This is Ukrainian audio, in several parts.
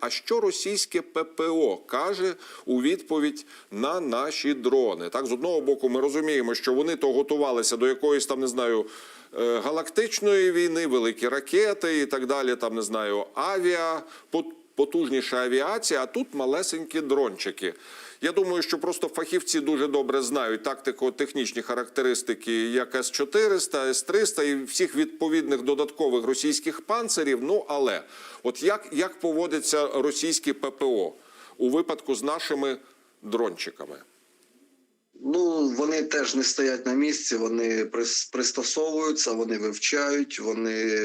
А що російське ППО каже у відповідь на наші дрони? Так, з одного боку, ми розуміємо, що вони то готувалися до якоїсь там, не знаю, е, галактичної війни, великі ракети і так далі. Там не знаю, авіа, потужніша авіація, а тут малесенькі дрончики. Я думаю, що просто фахівці дуже добре знають тактико-технічні характеристики як С-400, С-300 і всіх відповідних додаткових російських панцирів. Ну але от як, як поводиться російське ППО у випадку з нашими дрончиками? Ну, вони теж не стоять на місці, вони прис- пристосовуються, вони вивчають, вони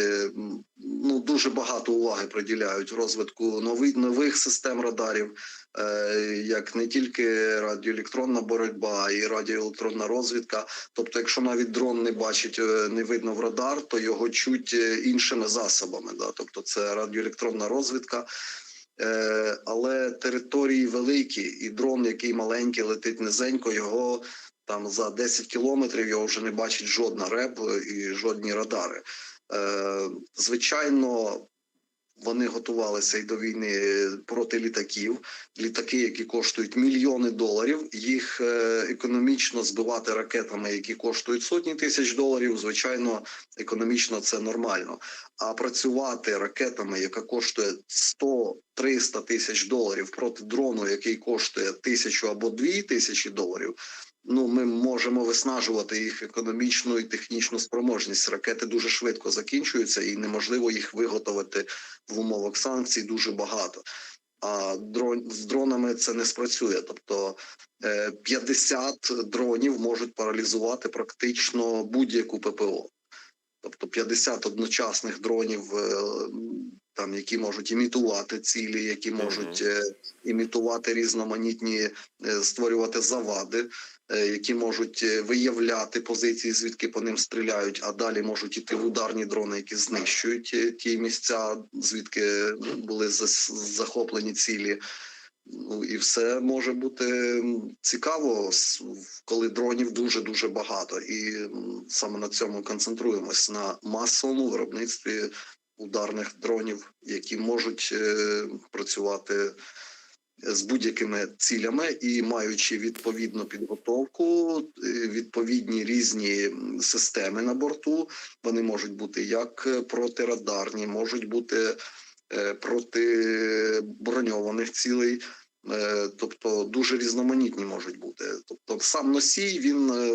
ну дуже багато уваги приділяють розвитку нових нових систем радарів, е, як не тільки радіоелектронна боротьба, а й радіоелектронна розвідка. Тобто, якщо навіть дрон не бачить, е, не видно в радар, то його чуть е, іншими засобами. Да? Тобто, це радіоелектронна розвідка. Е, але території великі, і дрон, який маленький, летить низенько, його там за 10 кілометрів його вже не бачить жодна реб і жодні радари. Е, звичайно, вони готувалися і до війни проти літаків. Літаки, які коштують мільйони доларів, їх е, економічно збивати ракетами, які коштують сотні тисяч доларів. Звичайно, економічно це нормально. А працювати ракетами, яка коштує 100-300 тисяч доларів проти дрону, який коштує тисячу або дві тисячі доларів. Ну, ми можемо виснажувати їх економічну і технічну спроможність. Ракети дуже швидко закінчуються, і неможливо їх виготовити в умовах санкцій дуже багато. А дрон з дронами це не спрацює. Тобто е, 50 дронів можуть паралізувати практично будь-яку ППО. Тобто 50 одночасних дронів, е, там які можуть імітувати цілі, які можуть е, імітувати різноманітні, е, створювати завади, е, які можуть виявляти позиції, звідки по ним стріляють, а далі можуть іти в ударні дрони, які знищують ті місця, звідки були захоплені цілі. Ну і все може бути цікаво, коли дронів дуже дуже багато, і саме на цьому концентруємось на масовому виробництві ударних дронів, які можуть е, працювати з будь-якими цілями і маючи відповідну підготовку, е, відповідні різні системи на борту. Вони можуть бути як е, протирадарні, можуть бути е, проти броньованих цілей. Е, Тобто дуже різноманітні можуть бути. Тобто, сам носій він е,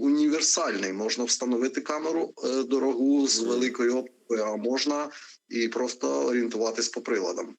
універсальний. Можна встановити камеру е, дорогу з великою оптикою, а можна і просто орієнтуватись по приладам.